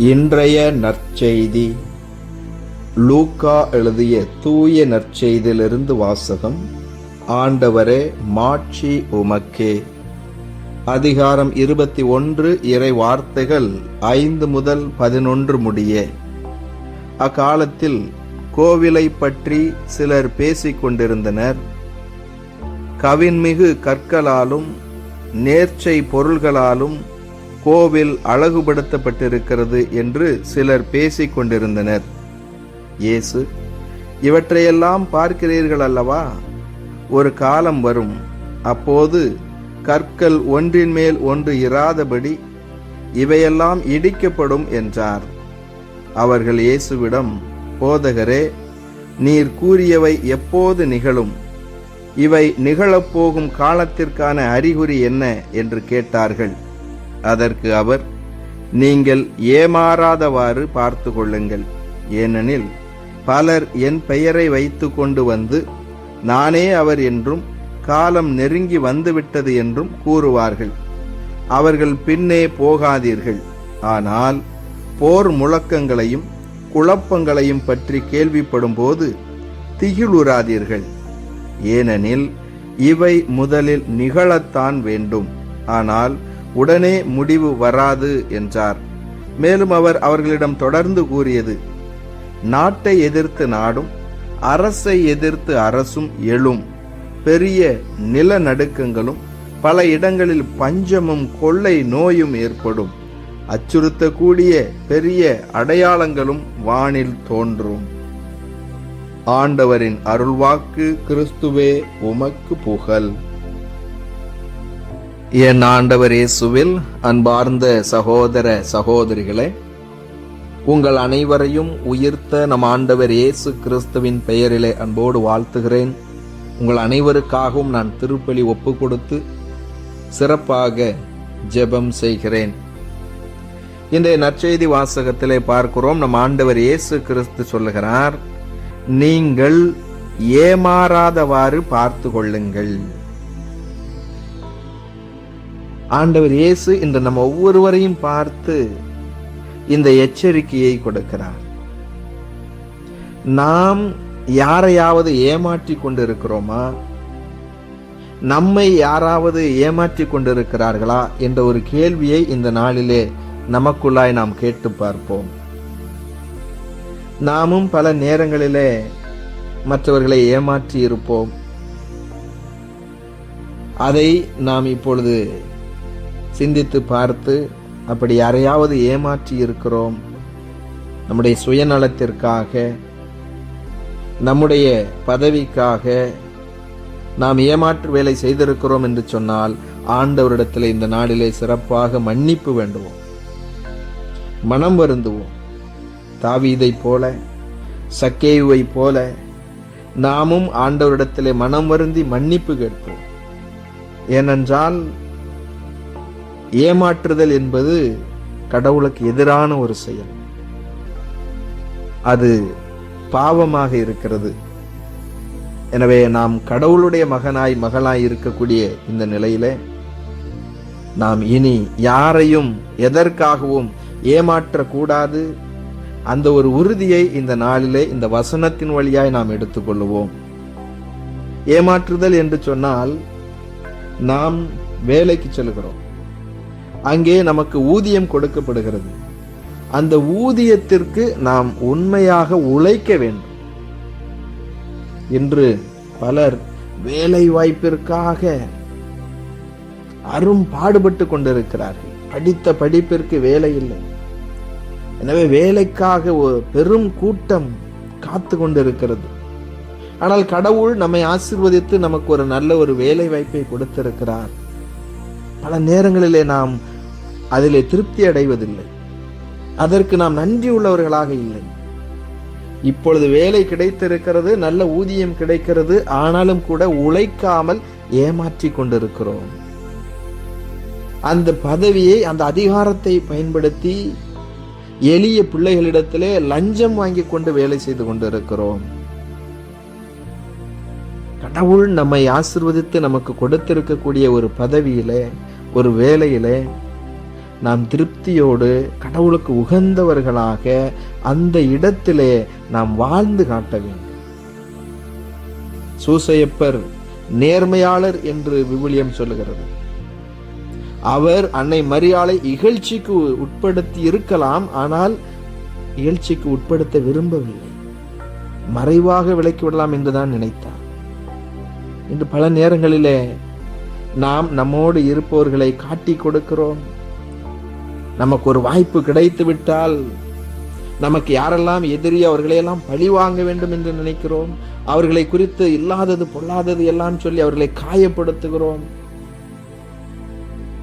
இன்றைய நற்செய்தி. லூக்கா எழுதிய தூய நற்செய்தியிலிருந்து வாசகம் ஆண்டவரே மாட்சி உமக்கே. அதிகாரம் இருபத்தி ஒன்று இறை வார்த்தைகள் ஐந்து முதல் பதினொன்று முடிய. அக்காலத்தில் கோவிலை பற்றி சிலர் பேசிக்கொண்டிருந்தனர் கவின்மிகு கற்களாலும் நேர்ச்சை பொருள்களாலும் கோவில் அழகுபடுத்தப்பட்டிருக்கிறது என்று சிலர் பேசிக் கொண்டிருந்தனர் இயேசு இவற்றையெல்லாம் பார்க்கிறீர்கள் அல்லவா? ஒரு காலம் வரும். அப்போது கற்கள் ஒன்றின் மேல் ஒன்று இராதபடி இவையெல்லாம் இடிக்கப்படும் என்றார். அவர்கள் இயேசுவிடம் போதகரே நீர் கூறியவை எப்போது நிகழும்? இவை நிகழப்போகும் காலத்திற்கான அறிகுறி என்ன? என்று கேட்டார்கள். அதற்கு அவர் நீங்கள் ஏமாறாதவாறு பார்த்து கொள்ளுங்கள் ஏனெனில் பலர் என் பெயரை வைத்து கொண்டு வந்து நானே அவர் என்றும் காலம் நெருங்கி வந்துவிட்டது என்றும் கூறுவார்கள். அவர்கள் பின்னே போகாதீர்கள். ஆனால் போர் முழக்கங்களையும் குழப்பங்களையும் பற்றி கேள்விப்படும் போது திகிலுறாதீர்கள். ஏனெனில் இவை முதலில் நிகழத்தான் வேண்டும். ஆனால் உடனே முடிவு வராது என்றார். மேலும் அவர் அவர்களிடம் தொடர்ந்து கூறியது நாட்டை எதிர்த்து நாடும் அரசை எதிர்த்து அரசும் எழும். பெரிய நிலநடுக்கங்களும் பல இடங்களில் பஞ்சமும் கொள்ளை நோயும் ஏற்படும். அச்சுறுத்தக்கூடிய பெரிய அடையாளங்களும் வானில் தோன்றும். ஆண்டவரின் அருள்வாக்கு கிறிஸ்துவே உமக்கு புகழ். என் ஆண்டவர் இயேசுவில் அன்பார்ந்த சகோதர சகோதரிகளே உங்கள் அனைவரையும் உயிர்த்த நம் ஆண்டவர் இயேசு கிறிஸ்துவின் பெயரிலே அன்போடு வாழ்த்துகிறேன். உங்கள் அனைவருக்காகவும் நான் திருப்பலி ஒப்பு கொடுத்து சிறப்பாக ஜெபம் செய்கிறேன். இன்றைய நற்செய்தி வாசகத்திலே பார்க்கிறோம். நம் ஆண்டவர் இயேசு கிறிஸ்து சொல்லுகிறார் நீங்கள் ஏமாறாதவாறு பார்த்து கொள்ளுங்கள் ஆண்டவர் இயேசு இன்று நம்ம ஒவ்வொருவரையும் பார்த்து இந்த எச்சரிக்கையை கொடுக்கிறார். நாம் யாரையாவது ஏமாற்றி கொண்டிருக்கிறோமா? நம்மை யாராவது ஏமாற்றி கொண்டிருக்கிறார்களா என்ற ஒரு கேள்வியை இந்த நாளிலே நமக்குள்ளாய் நாம் கேட்டு பார்ப்போம். நாமும் பல நேரங்களிலே மற்றவர்களை ஏமாற்றி இருப்போம். அதை நாம் இப்பொழுது சிந்தித்து பார்த்து அப்படி யாரையாவது ஏமாற்றி இருக்கிறோம். நம்முடைய சுயநலத்திற்காக நம்முடைய பதவிக்காக நாம் ஏமாற்று வேலை செய்திருக்கிறோம் என்று சொன்னால் ஆண்டவரிடத்தில் இந்த நாளிலே சிறப்பாக மன்னிப்பு வேண்டுவோம். மனம் வருந்துவோம். தாவீதை போல சக்கேயுவை போல நாமும் ஆண்டவரிடத்திலே மனம் வருந்தி மன்னிப்பு கேட்போம். ஏனென்றால் ஏமாற்றுதல் என்பது கடவுளுக்கு எதிரான ஒரு செயல். அது பாவமாக இருக்கிறது. எனவே நாம் கடவுளுடைய மகனாய் மகளாய் இருக்கக்கூடிய இந்த நிலையில நாம் இனி யாரையும் எதற்காகவும் ஏமாற்றக்கூடாது. அந்த ஒரு உறுதியை இந்த நாளிலே இந்த வசனத்தின் வழியாய் நாம் எடுத்துக்கொள்ளுவோம் ஏமாற்றுதல் என்று சொன்னால் நாம் வேலைக்கு செல்கிறோம். அங்கே நமக்கு ஊதியம் கொடுக்கப்படுகிறது. அந்த ஊதியத்திற்கு நாம் உண்மையாக உழைக்க வேண்டும். இன்று பலர் வேலை வாய்ப்பிற்காக அரும் பாடுபட்டு கொண்டிருக்கிறார்கள். படித்த படிப்பிற்கு வேலை இல்லை எனவே வேலைக்காக ஒரு பெரும் கூட்டம் காத்து கொண்டிருக்கிறது. ஆனால் கடவுள் நம்மை ஆசிர்வதித்து நமக்கு ஒரு நல்ல ஒரு வேலை வாய்ப்பை கொடுத்திருக்கிறார். பல நேரங்களிலே நாம் அதிலே திருப்தி அடைவதில்லை. அதற்கு நாம் நன்றி உள்ளவர்களாக இல்லை. இப்பொழுது வேலை கிடைத்திருக்கிறது நல்ல ஊதியம் கிடைக்கிறது ஆனாலும் கூட உழைக்காமல் ஏமாற்றி கொண்டிருக்கிறோம். அந்த பதவியை அந்த அதிகாரத்தை பயன்படுத்தி எளிய பிள்ளைகளிடத்திலே லஞ்சம் வாங்கி கொண்டு வேலை செய்து கொண்டிருக்கிறோம். கடவுள் நம்மை ஆசிர்வதித்து நமக்கு கொடுத்திருக்கக்கூடிய ஒரு பதவியிலே ஒரு வேலையிலே நாம் திருப்தியோடு கடவுளுக்கு உகந்தவர்களாக அந்த இடத்திலே நாம் வாழ்ந்து காட்ட வேண்டும். சூசையப்பர் நேர்மையாளர் என்று விவிலியம் சொல்லுகிறது. அவர் அன்னை மரியாளை இகழ்ச்சிக்கு உட்படுத்தி இருக்கலாம் ஆனால் இகழ்ச்சிக்கு உட்படுத்த விரும்பவில்லை. மறைவாக விலக்கி விடலாம் என்றுதான் நினைத்தார். இன்று பல நேரங்களிலே நாம் நம்மோடு இருப்பவர்களை காட்டி கொடுக்கிறோம். நமக்கு ஒரு வாய்ப்பு கிடைத்து விட்டால் நமக்கு யாரெல்லாம் எதிரி அவர்களையெல்லாம் பழி வாங்க வேண்டும் என்று நினைக்கிறோம் அவர்களை குறித்து இல்லாதது பொல்லாதது எல்லாம் சொல்லி அவர்களை காயப்படுத்துகிறோம்.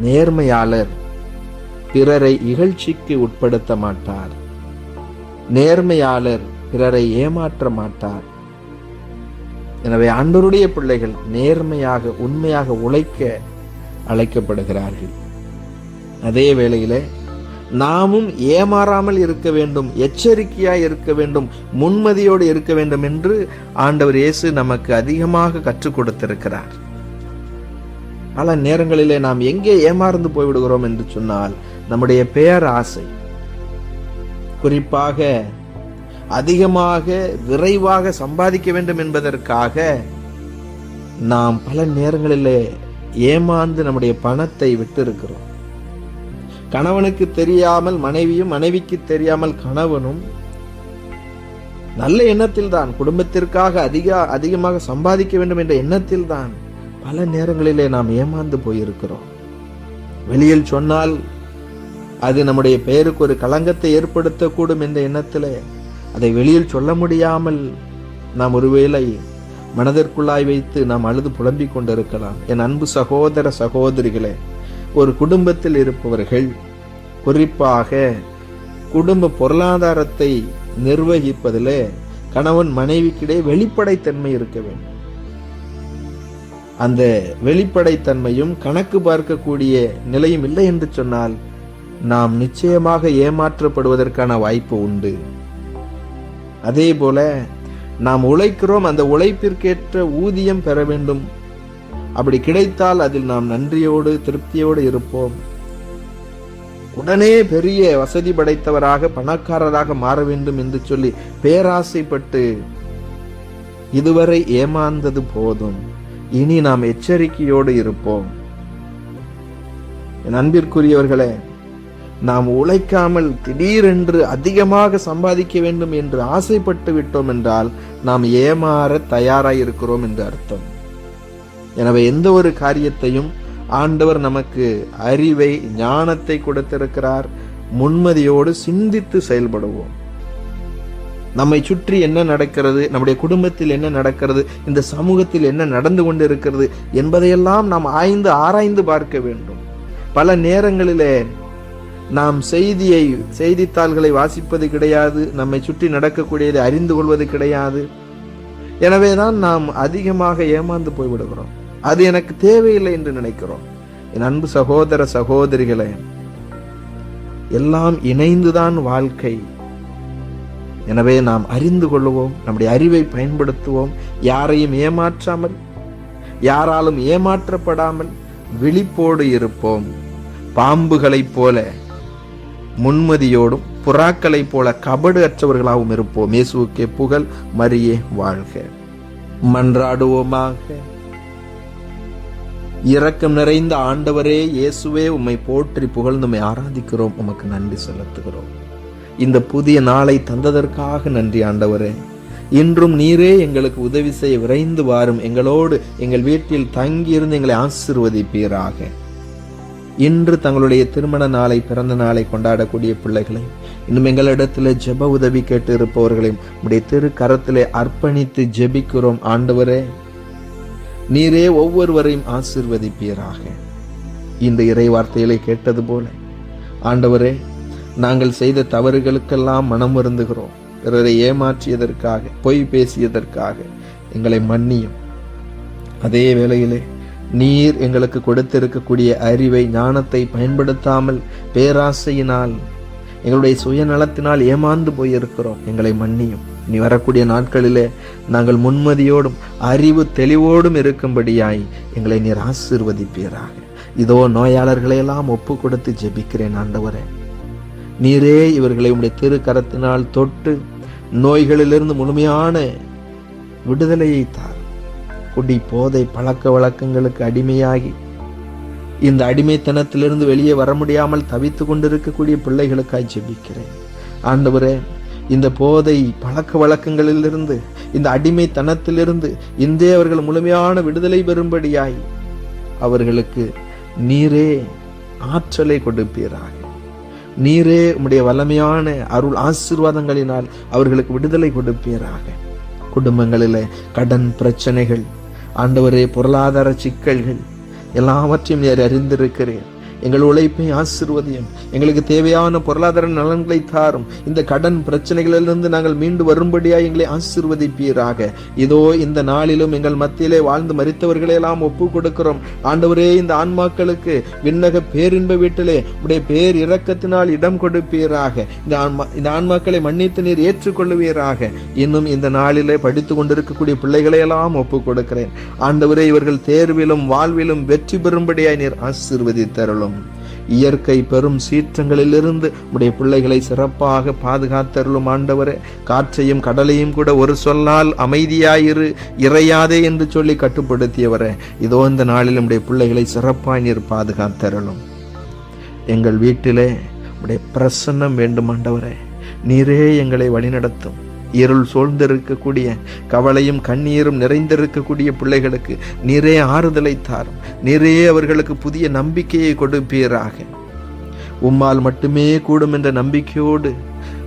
நேர்மையாளர் பிறரை இகழ்ச்சிக்கு உட்படுத்த மாட்டார். நேர்மையாளர் பிறரை ஏமாற்ற மாட்டார். எனவே அன்பருடைய பிள்ளைகள் நேர்மையாக உண்மையாக உழைக்க அழைக்கப்படுகிறார்கள். அதே வேளையில் நாமும் ஏமாறாமல் இருக்க வேண்டும் எச்சரிக்கையாய் இருக்க வேண்டும் முன்மதியோடு இருக்க வேண்டும் என்று ஆண்டவர் இயேசு நமக்கு அதிகமாக கற்றுக் கொடுத்திருக்கிறார். பல நேரங்களிலே நாம் எங்கே ஏமாறந்து போய்விடுகிறோம் என்று சொன்னால் நம்முடைய பேர் ஆசை குறிப்பாக அதிகமாக விரைவாக சம்பாதிக்க வேண்டும் என்பதற்காக நாம் பல நேரங்களிலே ஏமாந்து நம்முடைய பணத்தை விட்டு இருக்கிறோம் கணவனுக்கு தெரியாமல் மனைவியும் மனைவிக்கு தெரியாமல் கணவனும் நல்ல எண்ணத்தில் தான் குடும்பத்திற்காக அதிக அதிகமாக சம்பாதிக்க வேண்டும் என்ற எண்ணத்தில் தான் பல நேரங்களிலே நாம் ஏமாந்து போயிருக்கிறோம். வெளியில் சொன்னால் அது நம்முடைய பெயருக்கு ஒரு களங்கத்தை ஏற்படுத்தக்கூடும் என்ற எண்ணத்திலே அதை வெளியில் சொல்ல முடியாமல் நாம் ஒருவேளை மனதிற்குள்ளாய் வைத்து நாம் அழுது புலம்பிக் கொண்டிருக்கலாம். என் அன்பு சகோதர சகோதரிகளே ஒரு குடும்பத்தில் இருப்பவர்கள் குறிப்பாக குடும்ப பொருளாதாரத்தை நிர்வகிப்பதில் கணவன் மனைவிக்கிடையே வெளிப்படைத்தன்மை இருக்க வேண்டும். அந்த வெளிப்படைத்தன்மையும் கணக்கு பார்க்கக்கூடிய நிலையும் இல்லை என்று சொன்னால் நாம் நிச்சயமாக ஏமாற்றப்படுவதற்கான வாய்ப்பு உண்டு. அதே போல நாம் உழைக்கிறோம் அந்த உழைப்பிற்கேற்ற ஊதியம் பெற வேண்டும். அப்படி கிடைத்தால் அதில் நாம் நன்றியோடு திருப்தியோடு இருப்போம். உடனே பெரிய வசதி படைத்தவராக பணக்காரராக மாற வேண்டும் என்று சொல்லி பேராசைப்பட்டு இதுவரை ஏமாந்தது போதும். இனி நாம் எச்சரிக்கையோடு இருப்போம். என் அன்பிற்குரியவர்களே நாம் உழைக்காமல் திடீரென்று அதிகமாக சம்பாதிக்க வேண்டும் என்று ஆசைப்பட்டு விட்டோம் என்றால் நாம் ஏமாற தயாராக இருக்கிறோம் என்று அர்த்தம். எனவே எந்த ஒரு காரியத்தையும் ஆண்டவர் நமக்கு அறிவை ஞானத்தை கொடுத்திருக்கிறார். முன்மதியோடு சிந்தித்து செயல்படுவோம். நம்மை சுற்றி என்ன நடக்கிறது நம்முடைய குடும்பத்தில் என்ன நடக்கிறது இந்த சமூகத்தில் என்ன நடந்து கொண்டிருக்கிறது என்பதையெல்லாம் நாம் ஆய்ந்து ஆராய்ந்து பார்க்க வேண்டும். பல நேரங்களிலே நாம் செய்தியை செய்தித்தாள்களை வாசிப்பது கிடையாது நம்மை சுற்றி நடக்கக்கூடியதை அறிந்து கொள்வது கிடையாது. எனவேதான் நாம் அதிகமாக ஏமாந்து போய்விடுகிறோம். அது எனக்கு தேவையில்லை என்று நினைக்கிறோம். என் அன்பு சகோதர சகோதரிகளே எல்லாம் இணைந்துதான் வாழ்க்கை. எனவே நாம் அறிந்து கொள்வோம் நம்முடைய அறிவை பயன்படுத்துவோம். யாரையும் ஏமாற்றாமல் யாராலும் ஏமாற்றப்படாமல் விழிப்போடு இருப்போம். பாம்புகளைப் போல முன்மதியோடும் புறாக்களைப் போல கபடு அற்றவர்களாகவும் இருப்போம். இயேசுக்கே புகழ் மரியே வாழ்க. மன்றாடுவோமாக. இரக்கம் நிறைந்த ஆண்டவரே இயேசுவே உம்மை போற்றி புகழ்ந்து ஆராதிக்கிறோம். உமக்கு நன்றி செலுத்துகிறோம். இந்த புதிய நாளை தந்ததற்காக நன்றி ஆண்டவரே. இன்றும் நீரே எங்களுக்கு உதவி செய்ய விரைந்து வாரும். எங்களோடு எங்கள் வீட்டில் தங்கியிருந்து எங்களை ஆசிர்வதிப்பீராக. இன்று தங்களுடைய திருமண நாளை பிறந்த நாளை கொண்டாடக்கூடிய பிள்ளைகளை இன்னும் எங்களிடத்தில் ஜெப உதவி கேட்டு இருப்பவர்களையும் உடைய திரு கரத்திலே அர்ப்பணித்து ஜெபிக்கிறோம் ஆண்டவரே. நீரே ஒவ்வொருவரையும் ஆசிர்வதிப்பீராக. இந்த இறை வார்த்தைகளை கேட்டது போல. ஆண்டவரே நாங்கள் செய்த தவறுகளுக்கெல்லாம் மனம் வருந்துகிறோம். பிறரை ஏமாற்றியதற்காக பொய் பேசியதற்காக எங்களை மன்னியும். அதே வேளையிலே நீர் எங்களுக்கு கொடுத்திருக்கக்கூடிய அறிவை ஞானத்தை பயன்படுத்தாமல் பேராசையினால் எங்களுடைய சுயநலத்தினால் ஏமாந்து போயிருக்கிறோம். எங்களை மன்னியும். நீ வரக்கூடிய நாட்களிலே நாங்கள் முன்மதியோடும் அறிவு தெளிவோடும் இருக்கும்படியாய் எங்களை நீர் ஆசிர்வதிப்பீராக. இதோ நோயாளர்களையெல்லாம் ஒப்பு கொடுத்து ஜெபிக்கிறேன் ஆண்டவரே. நீரே இவர்களை உடைய திருக்கரத்தினால் தொட்டு நோய்களிலிருந்து முழுமையான விடுதலையை தார். குடி போதை பழக்க வழக்கங்களுக்கு அடிமையாகி இந்த அடிமைத்தனத்திலிருந்து வெளியே வர முடியாமல் தவித்து கொண்டிருக்கக்கூடிய பிள்ளைகளுக்காய் ஜெபிக்கிறேன். ஆண்டவரே இந்த போதை பழக்க வழக்கங்களிலிருந்து இந்த அடிமைத்தனத்திலிருந்து இன்றே அவர்கள் முழுமையான விடுதலை பெறும்படியாய் அவர்களுக்கு நீரே ஆற்றலை கொடுப்பீராக. நீரே உம்முடைய வல்லமையான அருள் ஆசீர்வாதங்களினால் அவர்களுக்கு விடுதலை கொடுப்பீராக. குடும்பங்களில் கடன் பிரச்சனைகள் ஆண்டவரே பொருளாதார சிக்கல்கள் எல்லாவற்றையும் நீர் அறிந்திருக்கிறேன் எங்கள் உழைப்பை ஆசிர்வதியும். எங்களுக்கு தேவையான பொருளாதார நலன்களை தாரும். இந்த கடன் பிரச்சனைகளிலிருந்து நாங்கள் மீண்டு வரும்படியாக எங்களை ஆசிர்வதிப்பீராக. இதோ இந்த நாளிலும் எங்கள் மத்தியிலே வாழ்ந்து மறித்தவர்களையெல்லாம் ஒப்பு கொடுக்கிறோம். ஆண்டவரே இந்த ஆன்மாக்களுக்கு விண்ணக பேரின்ப வீட்டிலே உடைய பேர் இரக்கத்தினால் இடம் கொடுப்பீராக. இந்த ஆன்மா இந்த ஆன்மாக்களை மன்னித்து நீர் ஏற்றுக்கொள்ளுவீராக. இன்னும் இந்த நாளிலே படித்து கொண்டிருக்கக்கூடிய பிள்ளைகளையெல்லாம் ஒப்பு கொடுக்கிறேன். ஆண்டவரே இவர்கள் தேர்விலும் வாழ்விலும் வெற்றி பெறும்படியாய் நீர் ஆசிர்வதித்தருளும். இயற்கை பெரும் சீற்றங்களிலிருந்து உடைய பிள்ளைகளை சிறப்பாக பாதுகாத்தருளும் ஆண்டவரே. காற்றையும் கடலையும் கூட ஒரு சொல்லால் அமைதியாயிரு இறையாதே என்று சொல்லி கட்டுப்படுத்தியவரே. இதோ இந்த நாளில் உடைய பிள்ளைகளை சிறப்பாய் நீர் பாதுகாத்தருளும். எங்கள் வீட்டிலே உடைய பிரசன்னம் வேண்டும் ஆண்டவரே. நீரே எங்களை வழிநடத்தும். இருள் சூழ்ந்திருக்கக்கூடிய கவலையும் கண்ணீரும் நிறைந்திருக்கக்கூடிய பிள்ளைகளுக்கு நிறைய ஆறுதலை தாரும். நிறைய அவர்களுக்கு புதிய நம்பிக்கையை கொடுப்பீராக. உம்மால் மட்டுமே கூடும் என்ற நம்பிக்கையோடு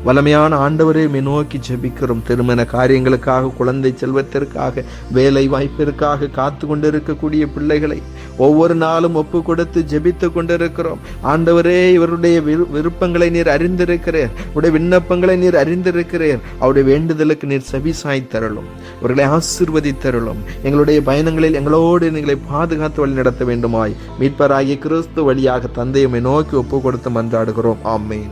வலமையான ஆண்டவரை மே நோக்கி ஜெபிக்கிறோம். திருமண காரியங்களுக்காக குழந்தை செல்வத்திற்காக வேலை வாய்ப்பிற்காக காத்து கொண்டிருக்கக்கூடிய பிள்ளைகளை ஒவ்வொரு நாளும் ஒப்பு கொடுத்து ஜெபித்து கொண்டிருக்கிறோம். ஆண்டவரே இவருடைய விரு- விருப்பங்களை நீர் அறிந்திருக்கிறீர். உடைய விண்ணப்பங்களை நீர் அறிந்திருக்கிறீர். அவருடைய வேண்டுதலுக்கு நீர் செவிசாய் தரலும் அவர்களை ஆசிர்வதித்தருளும் எங்களுடைய பயணங்களில் எங்களோடு எங்களை பாதுகாத்து வழி நடத்த வேண்டுமாய் மீட்பராகிய கிறிஸ்து வழியாக தந்தையுமை நோக்கி ஒப்பு கொடுத்து மன்றாடுகிறோம். ஆமேன்.